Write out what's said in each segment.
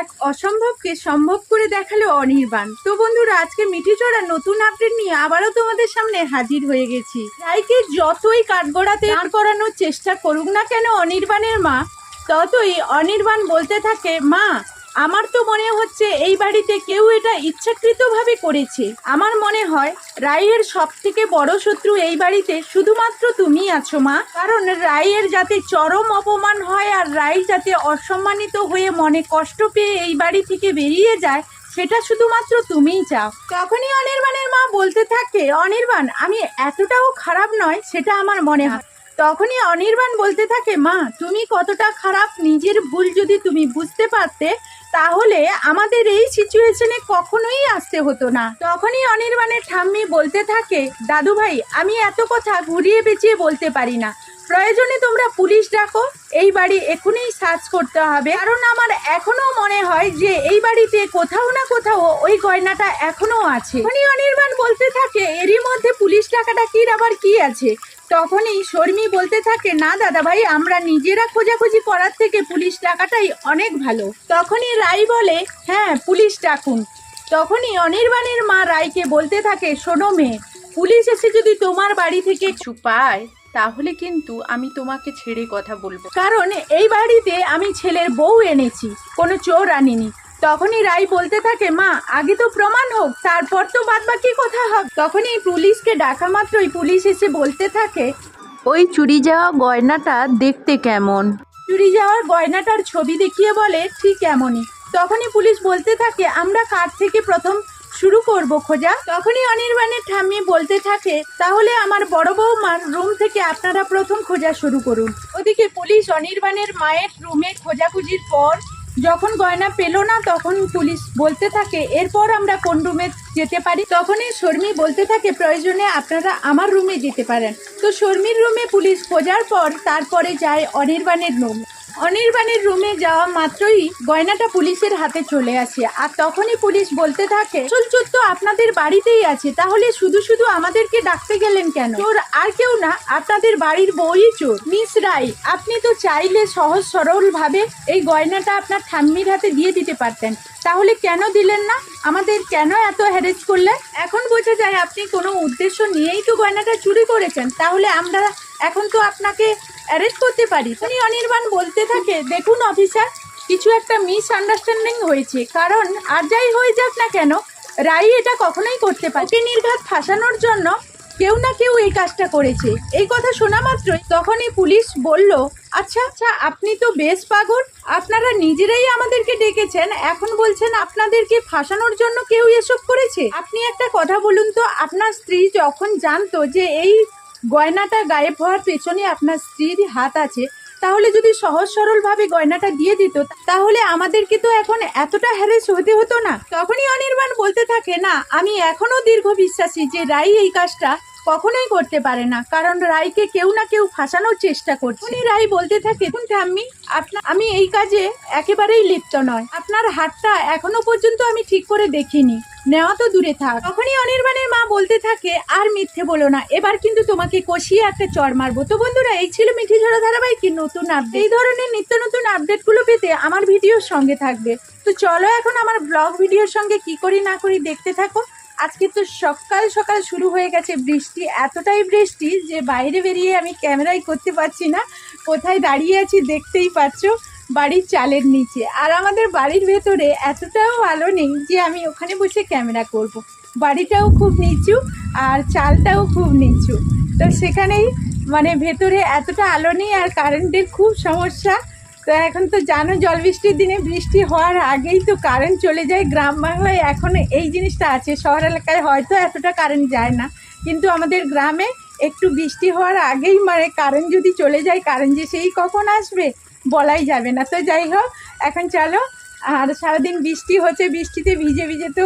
এক অসম্ভবকে সম্ভব করে দেখাল অনির্বাণ। তো বন্ধুরা আজকে মিঠি চড়া নতুন আপডেট নিয়ে আবারও তোমাদের সামনে হাজির হয়ে গেছি। রাইকে যতই কাঠগড়াতে দাঁড় করানোর চেষ্টা করুক না কেন অনির্বাণের মা ততই অনির্বাণ বলতে থাকে মা আমার তো মনে হচ্ছে এই বাড়িতে কেউ এটা ইচ্ছাকৃতভাবে করেছে। আমার মনে হয় রায়ের সব থেকে বড় শত্রু এই বাড়িতে শুধুমাত্র তুমি আছো, মা। কারণ রায়ের যাতে চরম অপমান হয় আর রায় যাতে অসম্মানিত হয়ে মনে কষ্ট পেয়ে এই বাড়ি থেকে বেরিয়ে যায়, সেটা শুধুমাত্র তুমিই চাও। তখনই অনির্বাণের মা বলতে থাকে, অনির্বাণ, আমি এতটাও খারাপ নয়, সেটা আমার মনে হয়। তখনই অনির্বাণ বলতে থাকে, মা, তুমি কতটা খারাপ নিজের ভুল যদি তুমি বুঝতে পারতে, তাহলে আমাদের এই সিচুয়েশনে কখনোই আসতে হতো না। তখনই অনির্বাণের ঠাম্মি বলতে থাকে, দাদু ভাই, আমি এত কথা ঘুরিয়ে পেঁচিয়ে বলতে পারি না। প্রয়োজনে তোমরা পুলিশ ডাকো, এই বাড়ি এখনই সার্চ করতে হবে। কারণ আমার এখনও মনে হয় যে এই বাড়িতে কোথাও না কোথাও ওই গয়নাটা এখনও আছে। অনির্বাণ বলতে থাকে, এরই মধ্যে পুলিশ ডাকাটা কি আবার কি আছে? তখনই শর্মি বলতে থাকে না দাদা ভাই আমরা নিজেরা খোঁজাখুঁজি করার থেকে পুলিশ ডাকাটাই অনেক ভালো। তখনই রাই বলে হ্যাঁ পুলিশ ডাকুন। তখনই অনির্বাণের মা রাইকে বলতে থাকে শোনো মেয়ে পুলিশ এসে যদি তোমার বাড়ি থেকে কিছু পায় তাহলে কিন্তু আমি তোমাকে ছেড়ে কথা বলব। কারণ এই বাড়িতে আমি ছেলের বউ এনেছি কোনো চোর আনিনি। তখনই রাই বলতে থাকে মা আগে তো প্রমাণ হোক তারপর তো বাদ বাকি কথা হোক তখনই পুলিশকে ডাকা মাত্রই পুলিশ এসে বলতে থাকে ওই চুরি যাওয়া গয়নাটা দেখতে কেমন? চুরি যাওয়ার গয়নাটার ছবি দেখিয়ে বলে ঠিক এমনই। তখনই পুলিশ বলতে থাকে আমরা কার থেকে প্রথম শুরু করব খোঁজা? তখনই অনির্বাণের ঠাম্মি বলতে থাকে তাহলে আমার বড় বৌমার রুম থেকে আপনারা প্রথম খোঁজা শুরু করুন। ওদিকে পুলিশ অনির্বাণের মায়ের রুমে খোঁজাখুঁজির পর যখন গয়না পেল না, তখন পুলিশ বলতে থাকে, এরপর আমরা কোন রুমে যেতে পারি? তখনই শর্মি বলতে থাকে, প্রয়োজনে আপনারা আমার রুমে যেতে পারেন। তো শর্মির রুমে পুলিশ খোঁজার পর তারপরে যায় অনির্বাণের রুম। অনির্বাণের রুমে যাওয়া মাত্রই গয়নাটা পুলিশের হাতে চলে আসে। আর তখনই পুলিশ বলতে থাকে, চল চোর তো আপনাদের বাড়িতেই আছে, তাহলে শুধু শুধু আমাদেরকে ডাকতে গেলেন কেন? চোর আর কেউ না, আপনাদের বাড়ির বউই চোর। মিস রাই আপনি তো চাইলে সহজ সরল ভাবে এই গয়নাটা আপনার ঠাম্মির হাতে দিয়ে দিতে পারতেন। তাহলে কেন দিলেন না? আমাদের কেন এত হ্যারেজ করলেন? এখন বোঝা যায় আপনি কোনো উদ্দেশ্য নিয়েই তো গয়নাটা চুরি করেছেন। তাহলে আমরা এখন তো আপনাকে অ্যারেস্ট করতে পারি। উনি অনির্বাণ বলতে থাকে, দেখুন অফিসার কিছু একটা মিস আন্ডারস্ট্যান্ডিং হয়েছে। কারণ আর যাই হয়ে যাক না কেন রাই এটা কখনোই করতে পারে। ওকে নির্ঘাত ফাঁসানোর জন্য কেউ না কেউ এই কাজটা করেছে। এই কথা শোনা মাত্রই তখনই পুলিশ বলল আচ্ছা আচ্ছা আপনি তো বেশ পাগল। আপনারা নিজেরাই আমাদেরকে ডেকেছেন। এখন বলছেন আপনাদেরকে ফাঁসানোর জন্য কেউ এসব করেছে? আপনি একটা কথা বলুন তো, আপনার স্ত্রী যখন জানতো যে এই গয়নাটা গায়েব হওয়ার পেছনে আপনার স্ত্রীর হাত আছে, তাহলে যদি সহজ সরলভাবে গয়নাটা দিয়ে দিত, তাহলে আমাদেরকে তো এখন এতটা হ্যারেস হতে হতো না। তখনই অনির্বাণ বলতে থাকে, না, আমি এখনও দীর্ঘ বিশ্বাসী যে রাই এই কাজটা কখনোই করতে পারে না। কারণ রাইকে কেউ না কেউ ফাঁসানোর চেষ্টা করছে। উনি রাই বলতে থাকে, "দেখুন ঠাম্মি আপনার আমি এই কাজে একেবারেই লিপ্ত নয়। আপনার হাতটা এখনও পর্যন্ত আমি ঠিক করে দেখিনি। নেওয়া তো দূরে থাক। তখনই অনির্বাণের মা বলতে থাকে, আর মিথ্যে বলো না। এবার কিন্তু তোমাকে কষিয়ে একটা চর মারবো। তো বন্ধুরা, এই ছিল মিঠি ঝড়া ধারাবাহিকের নতুন আপডেট এই ধরনের নিত্য নতুন আপডেটগুলো পেতে আমার ভিডিওর সঙ্গে থাকবে। তো চলো এখন আমার ব্লগ ভিডিওর সঙ্গে কি করি না করি দেখতে থাকো। আজকে তো সকাল সকাল শুরু হয়ে গেছে বৃষ্টি, এতটাই বৃষ্টি যে বাইরে বেরিয়ে আমি ক্যামেরাই করতে পারছি না। কোথায় দাঁড়িয়ে আছি দেখতেই পাচ্ছ, বাড়ির চালের নিচে। আর আমাদের বাড়ির ভেতরে এতটাও আলো নেই যে আমি ওখানে বসে ক্যামেরা করব। বাড়িটাও খুব নিচু আর চালটাও খুব নিচু। তো সেখানেই মানে ভেতরে এতটা আলো নেই আর কারেন্টের খুব সমস্যা। তো এখন তো জানো জল বৃষ্টির দিনে বৃষ্টি হওয়ার আগেই তো কারেন্ট চলে যায়। গ্রাম বাংলায় এখন এই জিনিসটা আছে। শহর এলাকায় হয়তো এতটা কারেন্ট যায় না। কিন্তু আমাদের গ্রামে একটু বৃষ্টি হওয়ার আগেই মানে কারেন্ট যদি চলে যায় কারেন্ট যে সেই কখন আসবে বলাই যাবে না। তো যাই হোক, এখন চলো, আর সারাদিন বৃষ্টি হচ্ছে, বৃষ্টিতে ভিজে ভিজে তো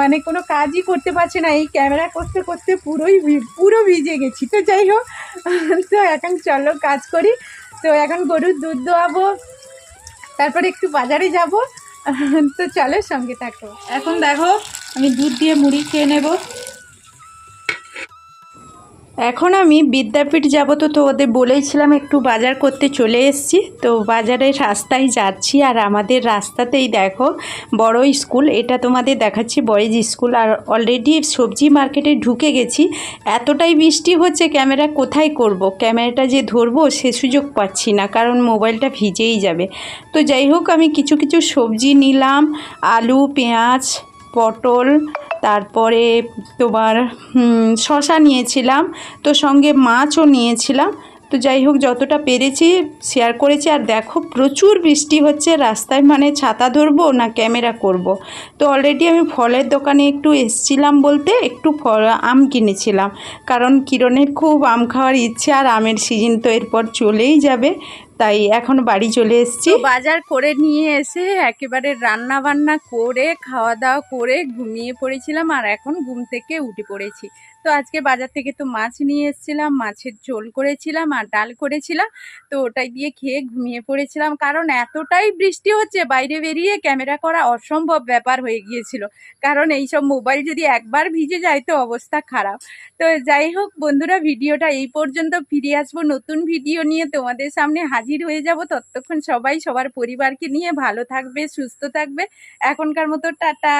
মানে কোনো কাজই করতে পারছে না। এই ক্যামেরা করতে করতে পুরোই পুরো ভিজে গেছি। তো যাই হোক, তো এখন চলো কাজ করি। তো এখন গরুর দুধ দোয়াবো, তারপরে একটু বাজারে যাব। তো চলো সঙ্গে থাকো। এখন দেখো, আমি দুধ দিয়ে মুড়ি খেয়ে নেব। এখন আমি বিদ্যাপীঠ যাব তো তো ওদের বলেইছিলাম একটু বাজার করতে চলে এসেছি। তো বাজারের রাস্তায় যাচ্ছি আর আমাদের রাস্তাতেই দেখো বড় স্কুল, এটা তোমাদের দেখাচ্ছি বয়েজ স্কুল। আর অলরেডি সবজি মার্কেটে ঢুকে গেছি। এতটাই বৃষ্টি হচ্ছে, ক্যামেরা কোথায় করব? ক্যামেরাটা যে ধরবো সে সুযোগ পাচ্ছি না, কারণ মোবাইলটা ভিজেই যাবে। তো যাই হোক, আমি কিছু কিছু সবজি নিলাম, আলু, পেঁয়াজ, পটল তারপরে তোমার শশা নিয়েছিলাম, তো সঙ্গে মাছও নিয়েছিলাম। তো যাই হোক, যতটা পেরেছি শেয়ার করেছি। আর দেখো, প্রচুর বৃষ্টি হচ্ছে রাস্তায়। মানে ছাতা ধরবো না ক্যামেরা করব। তো অলরেডি আমি ফলের দোকানে একটু এসছিলাম বলতে, একটু ফল, আম কিনেছিলাম। কারণ কিরণের খুব আম খাওয়ার ইচ্ছে আর আমের সিজন তো এরপর চলেই যাবে। তাই এখন বাড়ি চলে এসছি। বাজার করে নিয়ে এসে একেবারে রান্না বান্না করে, খাওয়া দাওয়া করে ঘুমিয়ে পড়েছিলাম আর এখন ঘুম থেকে উঠে পড়েছি। তো আজকে বাজার থেকে তো মাছ নিয়ে এসেছিলাম, মাছের ঝোল করেছিলাম আর ডাল করেছিলাম। তো ওটাই দিয়ে খেয়ে ঘুমিয়ে পড়েছিলাম। কারণ এতটাই বৃষ্টি হচ্ছে, বাইরে বেরিয়ে ক্যামেরা করা অসম্ভব ব্যাপার হয়ে গিয়েছিল। কারণ এইসব মোবাইল যদি একবার ভিজে যায় তো অবস্থা খারাপ। তো যাই হোক বন্ধুরা, ভিডিওটা এই পর্যন্ত। ফিরে আসব নতুন ভিডিও নিয়ে। তোমাদের সামনে হাজির হয়ে যাব ততক্ষণ সবাই সবার পরিবারকে নিয়ে ভালো থাকবে, সুস্থ থাকবে। এখনকার মতো টাটা।